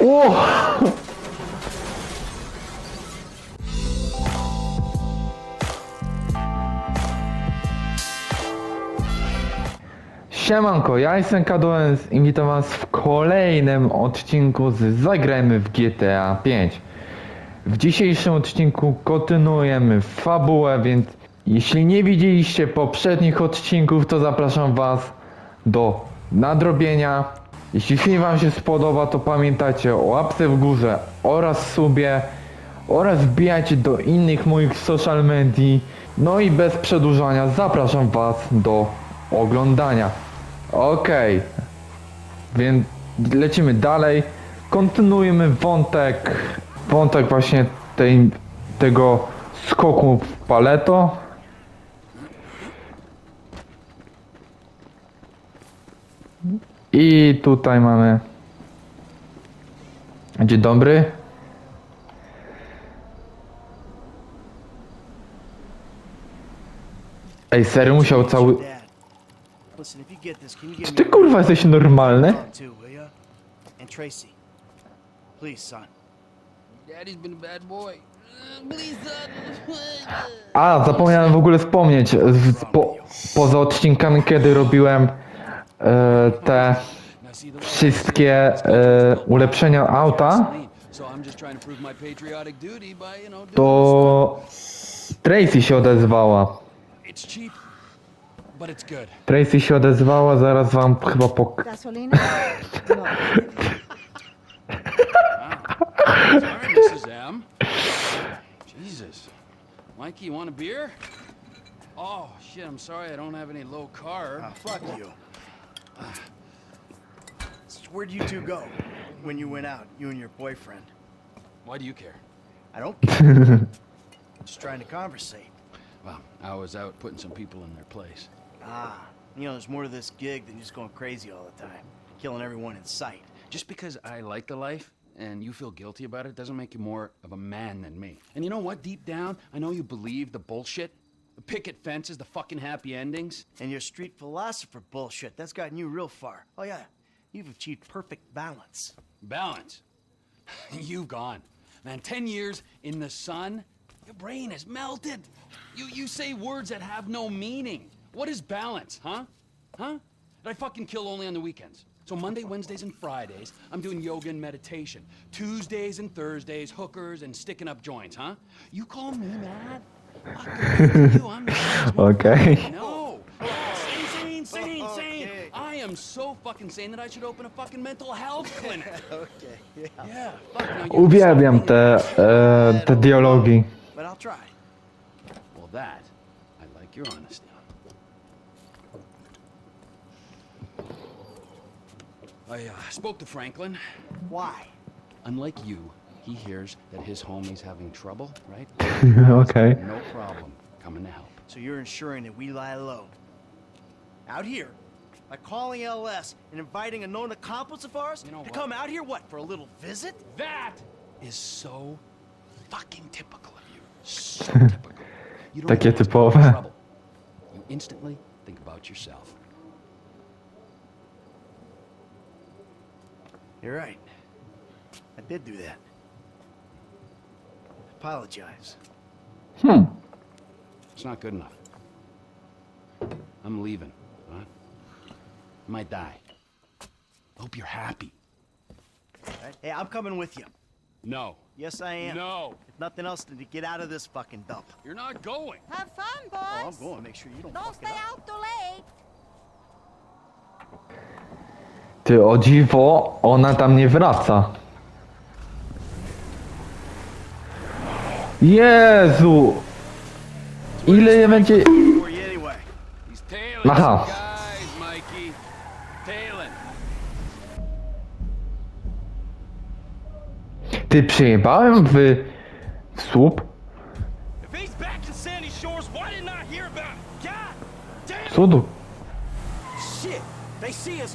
O! Siemanko, ja jestem Kaduens i witam was w kolejnym odcinku z Zagrajmy w GTA 5. W dzisiejszym odcinku kontynuujemy fabułę, więc jeśli nie widzieliście poprzednich odcinków, to zapraszam was do nadrobienia. Jeśli film wam się spodoba, to pamiętajcie o łapce w górze oraz subie oraz wbijajcie do innych moich social medii. No i bez przedłużania zapraszam was do oglądania. Okej. Więc lecimy dalej. Kontynuujemy wątek. Wątek właśnie tej, tego skoku w paleto. I tutaj mamy. Dzień dobry. Ej, serio musiał cały. Czy ty kurwa jesteś normalny? A zapomniałem w ogóle wspomnieć. Po, poza odcinkami, kiedy robiłem te see the wszystkie e, ulepszenia auta, to Tracy się odezwała. Tracy się odezwała, zaraz wam chyba pok... No. Mikey, you want a beer? Oh, shit, I'm sorry I don't have any low carb. Ah, fuck you. So where'd you two go when you went out, you and your boyfriend? Why do you care? I don't care. Just trying to conversate. Well, I was out putting some people in their place. Ah, you know, there's more to this gig than just going crazy all the time, killing everyone in sight. Just because I like the life and you feel guilty about it doesn't make you more of a man than me. And you know what? Deep down, I know you believe the bullshit. Picket fences, the fucking happy endings. And your street philosopher bullshit, that's gotten you real far. Oh, yeah, you've achieved perfect balance. Balance. You've gone. Man, 10 years in the sun, your brain is melted. You, you say words that have no meaning. What is balance, huh? Huh? Did I fucking kill only on the weekends? So Monday, Wednesdays, and Fridays, I'm doing yoga and meditation. Tuesdays and Thursdays, hookers and sticking up joints, huh? You call me mad? Fuck you, I'm No. Sane, sane, sane, sane. I am so fucking sane that I should open a fucking mental health clinic. Okay, yeah. Yeah, fuck, now you Uwielbiam te, e, te dialogi. But I'll try. Well, that, I like your honesty. I uh, spoke to Franklin. Why? Unlike you, he hears that his homie's having trouble, right? okay. No problem coming to help. So you're ensuring that we lie low. Out here, by calling LS and inviting a known accomplice of ours You know to what? come out here, what, for a little visit? That is so fucking typical of you. So typical. You don't Takie know what's typowe. trouble. You instantly think about yourself. You're right. I did do that. Apologize. Hmm. It's not good enough. I'm leaving. Huh? I might die. Hope you're happy. Right? Hey, I'm coming with you. No. Yes, I am. No. If nothing else, then to get out of this fucking dump. You're not going. Have fun, boys. Oh, I'm going. Make sure you don't, Don't fuck it stay up. out too late. Ty o dziwo, ona tam nie wraca. Jezu! Ile będzie... Aha. Ty przyjebałem w... w słup? If he's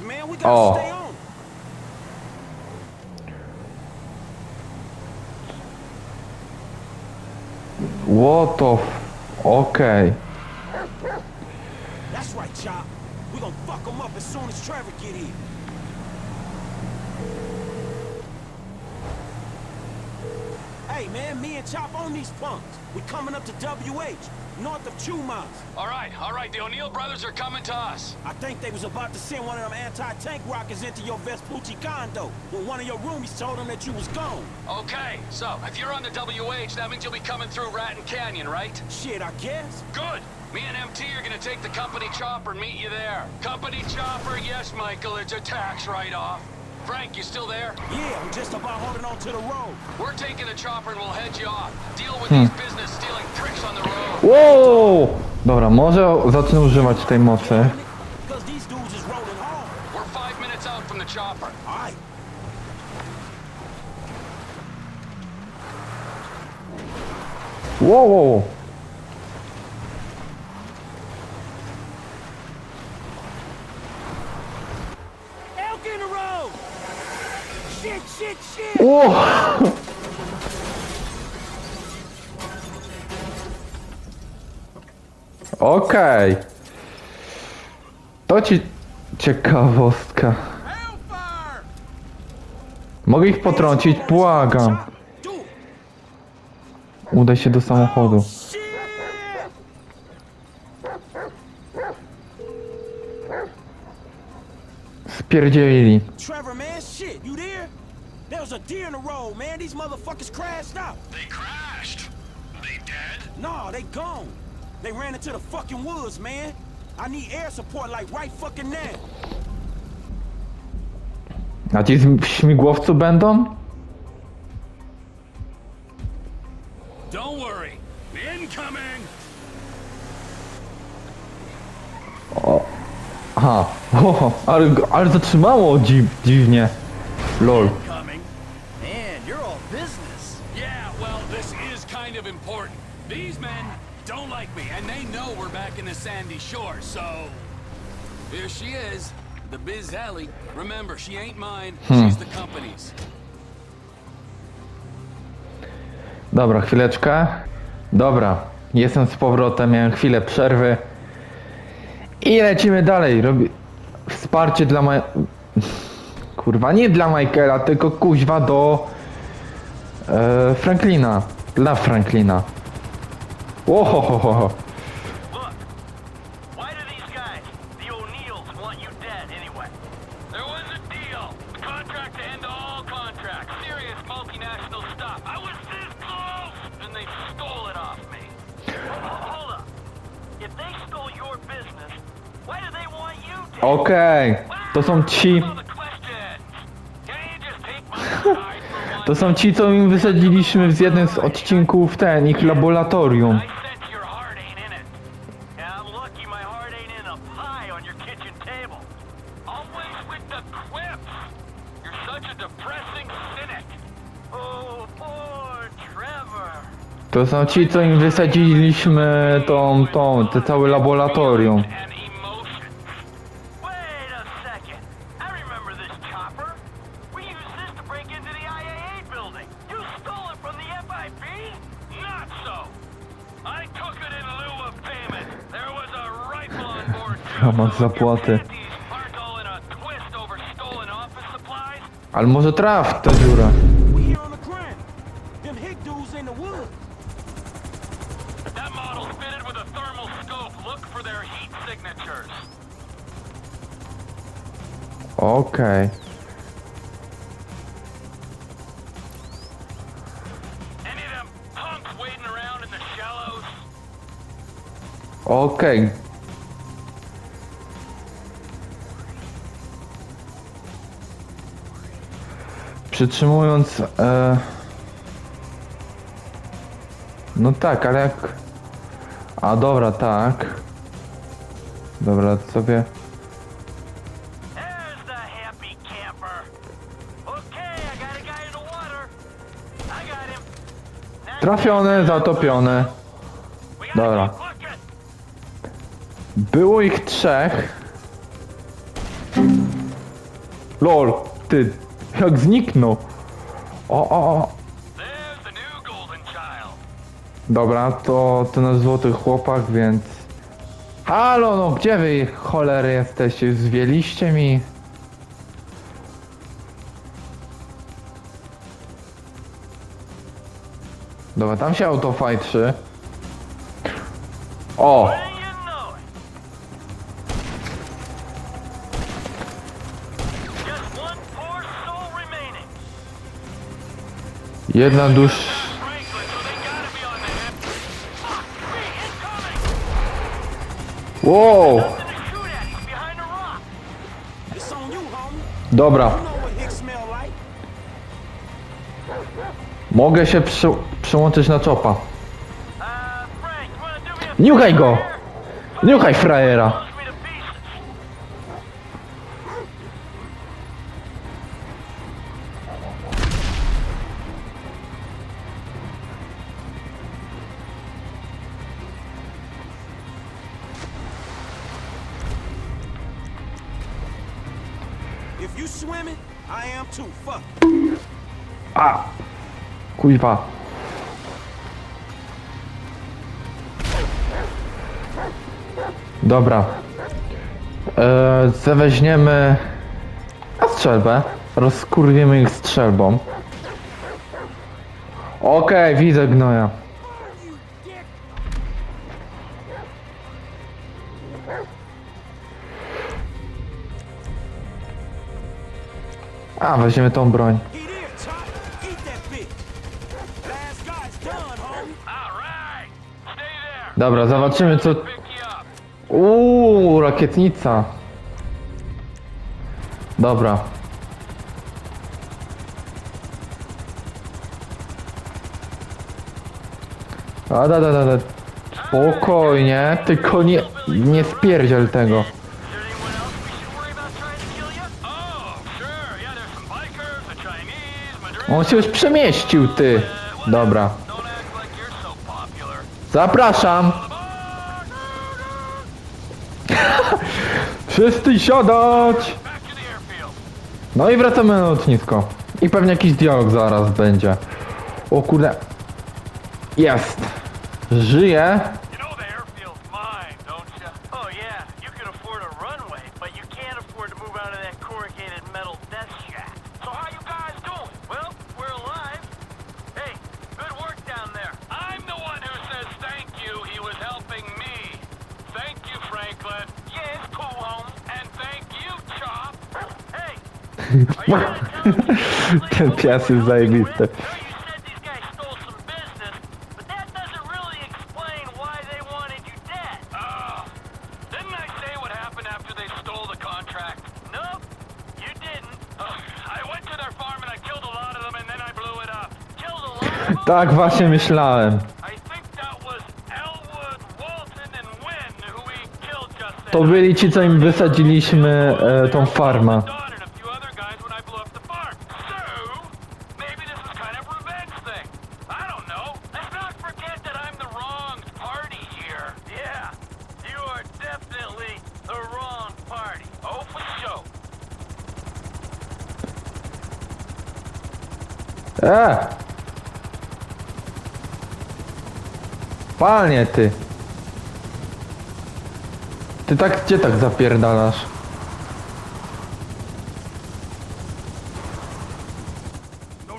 What the f Okay. That's right, Chop. We're gonna fuck them up as soon as Trevor get here. Hey, man, me and Chop on these punks. We coming up to WH north of Chumas. All right, all right. The O'Neill brothers are coming to us. I think they was about to send one of them anti-tank rockets into your Vespucci condo when one of your roomies told them that you was gone. Okay, so if you're on the WH, that means you'll be coming through Ratton Canyon, right? Shit, I guess. Good. Me and MT are gonna take the company chopper and meet you there. Company chopper, yes, Michael. It's a tax write-off. Frank, you still there? Yeah, I'm just about holding on to the road. We're taking the chopper and we'll head you off. Deal with hmm. these business stealing pricks on the road. Wow! Dobra, może zacznę używać tej mocy. Because these dudes Wow. Okej. To ci ciekawostka. Mogę ich potrącić, błagam. Dude, Udaj się do samochodu. shit! Spierdzielili. These motherfuckers crashed out. They crashed. They dead? Nah, they gone. They ran into the fucking woods, man. I need air support like right fucking now. A ci w śmigłowcu będą? Don't worry. Incoming! Aha. O, ale, ale zatrzymało dziw, dziwnie. Lol. These men don't like me, and they know we're back in the sandy shore, so... Here she is, the Biz Alley. Remember, she ain't mine, she's the company's. Dobra, chwileczkę. Dobra, jestem z powrotem, miałem chwilę przerwy. I lecimy dalej. Robi... Wsparcie dla Ma... Kurwa, nie dla Michaela, tylko kuźwa do... E, Franklina. Dla Franklina. Ohohoho. Look, why do these guys, the O'Neills, want you dead anyway? There was a deal. Contract to end all contracts. Serious multinational stuff. I was this close! And they stole it off me. Hold up. If they stole your business, why do they want you dead? Okej, to są ci... To są ci, co im wysadziliśmy w jednym z odcinków ten, ich laboratorium. To są ci, co im wysadziliśmy tą, tą, te całe laboratorium. Office supplies, Ale może traf w tę dziurę. We here on Przytrzymując... E... No tak, ale jak... A dobra, tak. Dobra, sobie... Trafione, zatopione. Dobra. Było ich trzech. Lol, ty, jak zniknął. O, o, o. Dobra, to, to nasz złoty chłopak, więc... Halo, no gdzie wy cholery jesteście? Zwieliście mi? Dobra, tam się auto fajtrzy. O! On you, homie. Dobra, mogę się przy, przyłączyć na czopa. Uh, Frank, you wanna do me a Niuchaj go! Niuchaj frajera! Kuźwa. Dobra. Eee, zaweźmiemy... A strzelbę. Rozkurwiemy ich strzelbą. Okej, widzę gnoja. A, weźmiemy tą broń. Dobra, zobaczymy co... Uuu, rakietnica. Dobra. A da, da, da, da. Spokojnie, tylko nie, nie spierdziel tego. On się już przemieścił, ty. Dobra. Don't act like you're so popular. Zapraszam. Wszyscy siadać. No i wracamy na lotnisko. I pewnie jakiś dialog zaraz będzie. O kurde. Jest. Żyje. And Wynn who we killed just then. To byli ci, co im wysadziliśmy e, tą farmę. E! Panie ty. Ty tak, gdzie tak zapierdalasz?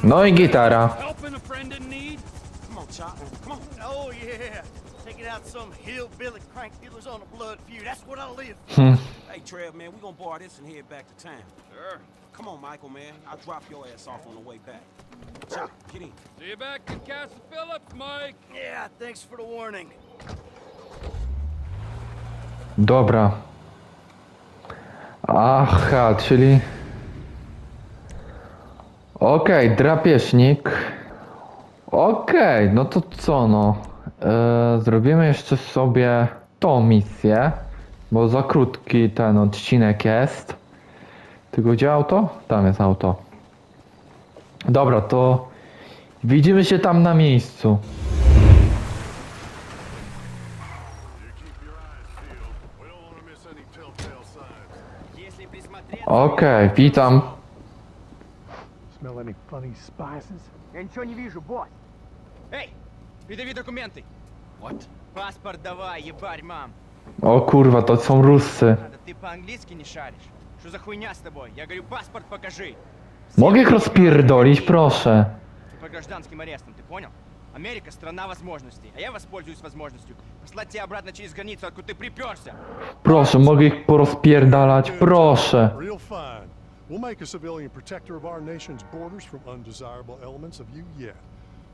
No i gitara. Helping a friend in need? Come on, Chop. Come on. Oh, yeah. Taking out some hillbilly crank dealers on a blood feud. That's what I live Hey, Trev, man, we gonna borrow this and head back to town. Sure. Come on, Michael, man. I'll drop your ass off on the way back. See you back in Castle Phillips, Mike. Yeah, thanks for the warning. Dobra. Aha, czyli... Okej, drapieżnik. Okej, no to co no? E, zrobimy jeszcze sobie tą misję, bo za krótki ten odcinek jest. Tylko gdzie auto? Tam jest auto. Dobra, to widzimy się tam na miejscu. Okej, witam. Smell any funny spices? Я ничего не вижу, босс. Эй, передави документы. What? Паспорт давай, ебарь, мам. O kurwa, to są Ruscy. Надо, ты по-английски не шаришь. Что за хуйня с тобой? Я говорю, паспорт покажи. Mogę ich rozpierdolić, proszę. Ты по гражданским арестам, ты понял? Америка — страна возможностей, а я воспользуюсь возможностью послать тебя обратно через границу, откуда ты приперся. Proszę, mogę ich porozpierdalać, proszę. Real fine. We'll make a civilian protector of our nation's borders from undesirable elements of you yet.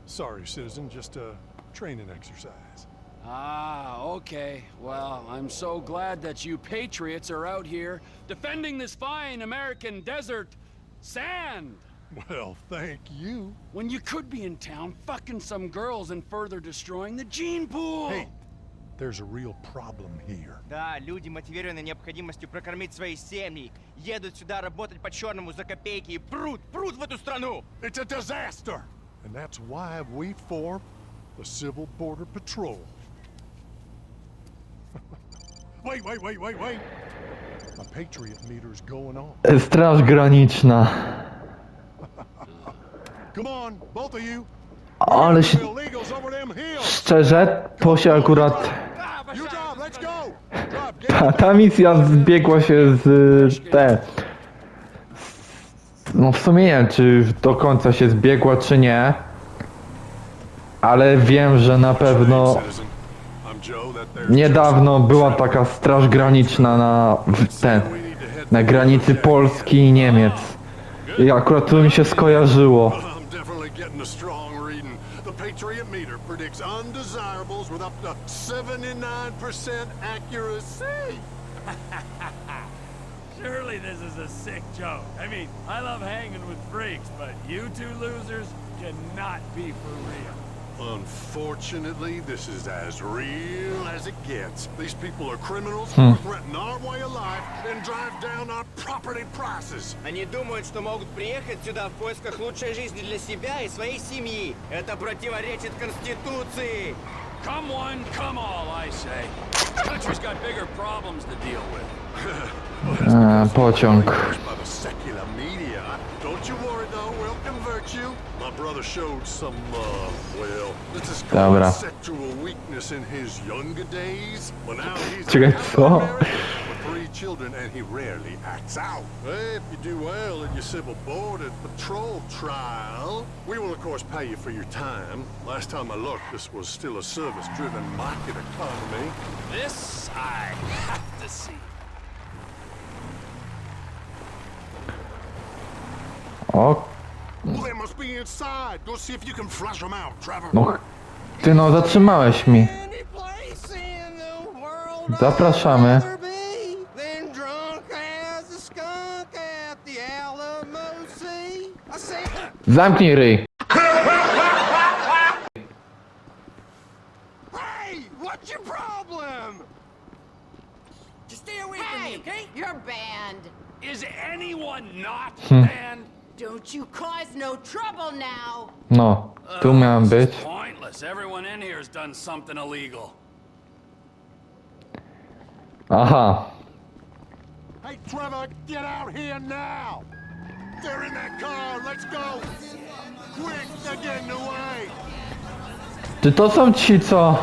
Sorry, citizen, just a training exercise. Ah, okay. Well, I'm so glad that you patriots are out here defending this fine American desert sand. Well, thank you. When you could be in town fucking some girls and further destroying the gene pool. Hey, there's a real problem here. Да, люди, мотивированные необходимостью прокормить свои семьи, едут сюда работать по-черному за копейки и прут, прут в эту страну! It's a disaster! And that's why we formed the Civil Border Patrol. wait, wait, wait, wait, wait! My Patriot meter's going on. Straż Graniczna. Come on, both of you! Ale się... Illegals over them hills! Szczerze, to się akurat... Your job, let's go! Drop, get Ta, ta misja zbiegła się z te. No w sumie nie wiem, czy do końca się zbiegła, czy nie. Ale wiem, że na pewno citizen. I'm Joe, that there's niedawno była taka straż graniczna na w ten, na granicy Polski i Niemiec. I akurat to mi się skojarzyło. Up to 79% accuracy. Surely this is a sick joke. I mean, I love hanging with freaks, but you two losers cannot be for real. Unfortunately, this is as real as it gets. These people are criminals who threaten our way of life and drive down our property prices. Они думают, что могут приехать сюда в поисках лучшей жизни для себя и своей семьи. Это противоречит Конституции. Come one, come all, I say. This country's got bigger problems to deal with. E, pociąg. By the secular media. Don't you worry though, we'll convert you. My brother showed some, uh, well, let's just call Dobra. it sexual weakness in his younger days. Well, now he's Czekaj, out co? America with three children and he rarely acts out. If you do well in your civil border patrol trial, we will of course pay you for your time. Last time I looked, this was still a service-driven market economy. This I have to see. O, Well, they must be inside. Go see if you can flush them out, Trevor. no. Ty no, zatrzymałeś mi. Any place in the world Zapraszamy. I'd rather be than drunk as a skunk at the Alamo Sea. I say, Zamknij ryj. hey, what's your problem? Just stay away from me, Hey, okay? you're banned. Is anyone not banned? Don't you cause no trouble now. No, tu miałem być. Pointless. Everyone in here's done something illegal. Aha. Hey, Trevor, get out here now! They're in that car. Let's go! Quick, they're getting away! Czy to są ci, co...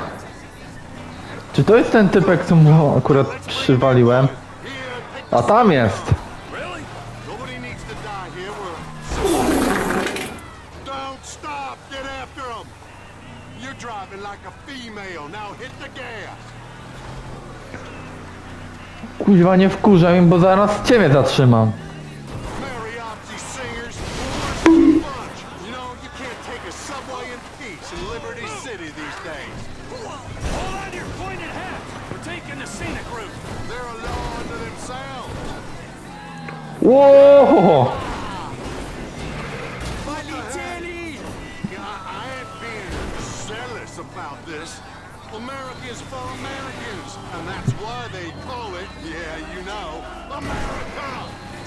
Czy to jest ten typek, co mu akurat przywaliłem? Here, A tam jest. You're driving like a female. Now hit the gas! Kuźwa, nie wkurzaj bo zaraz ciebie zatrzymam. Mariachi singers, worst of the bunch. You know, you can't take a subway in peace in Liberty City these days. Hold on to your pointed hats. We're taking the scenic route. They're a law unto themselves. Ło! America's for Americans, and that's why they call it, yeah, you know, America.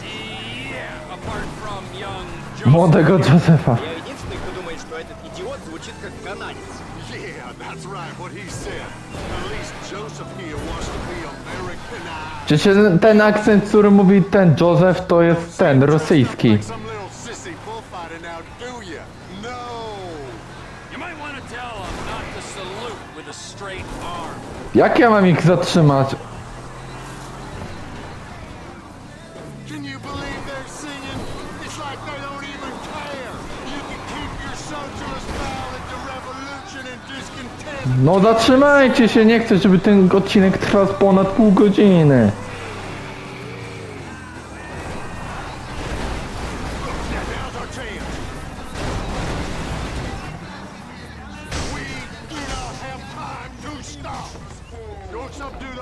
Yeah, apart from young Joe. Młodego Josefa. Я единственный, кто думает, что этот идиот звучит как канадец. Yeah, that's right, what he said. At least Joseph here wants to be Americanized. Czy się ten akcent, który mówi ten Joseph, to jest ten, rosyjski. Jak ja mam ich zatrzymać? Can you believe they're singing? It's like they don't even care. You can keep your socialist ballad to revolution. No zatrzymajcie się, nie chcę, żeby ten odcinek trwał ponad pół godziny.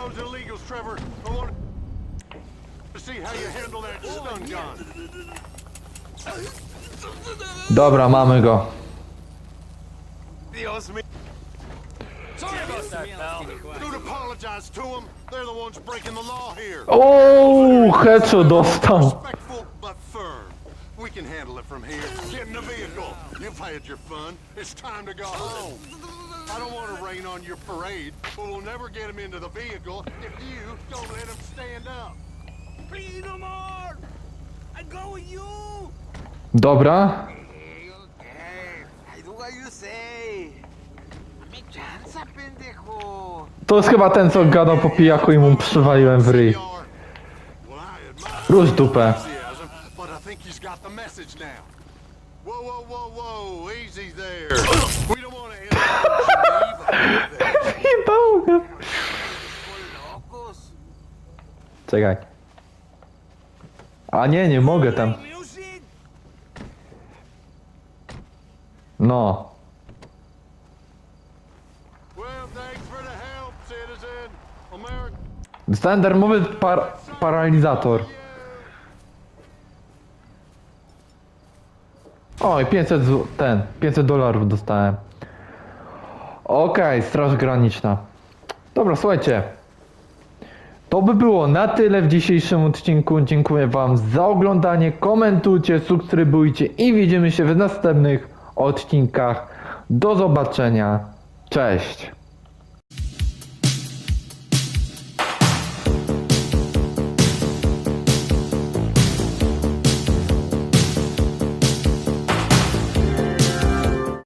Those illegals, Trevor. I want to see how you handle that stun gun. Dobra, mamy go. Dios mío. Don't apologize to them. They're the ones breaking the law here. Oh, Ooo, heczu dostał. Respectful but. We can handle it from here. Get in the vehicle. You've had your fun. It's time to go home. I don't want to rain on your parade, but we'll never get him into the vehicle if you don't let him stand up. Please no more! I go with you! Dobra. Ay, do what you say. Mi chanza, pendejo. To jest chyba ten, co gadał po pijaku i mu przywaliłem w ryj. Well, I admire Rusz dupę. enthusiasm, but I think he's got the message now. Whoa, whoa, whoa, whoa, easy there. Up in Geneva. Jebał go. Czekaj. A nie, nie mogę tam. No. Dostałem darmowy par paralizator. Oj, 500 zł- ten, 500 dolarów dostałem. Okej, straż graniczna. Dobra, słuchajcie. To by było na tyle w dzisiejszym odcinku. Dziękuję wam za oglądanie. Komentujcie, subskrybujcie i widzimy się w następnych odcinkach. Do zobaczenia. Cześć.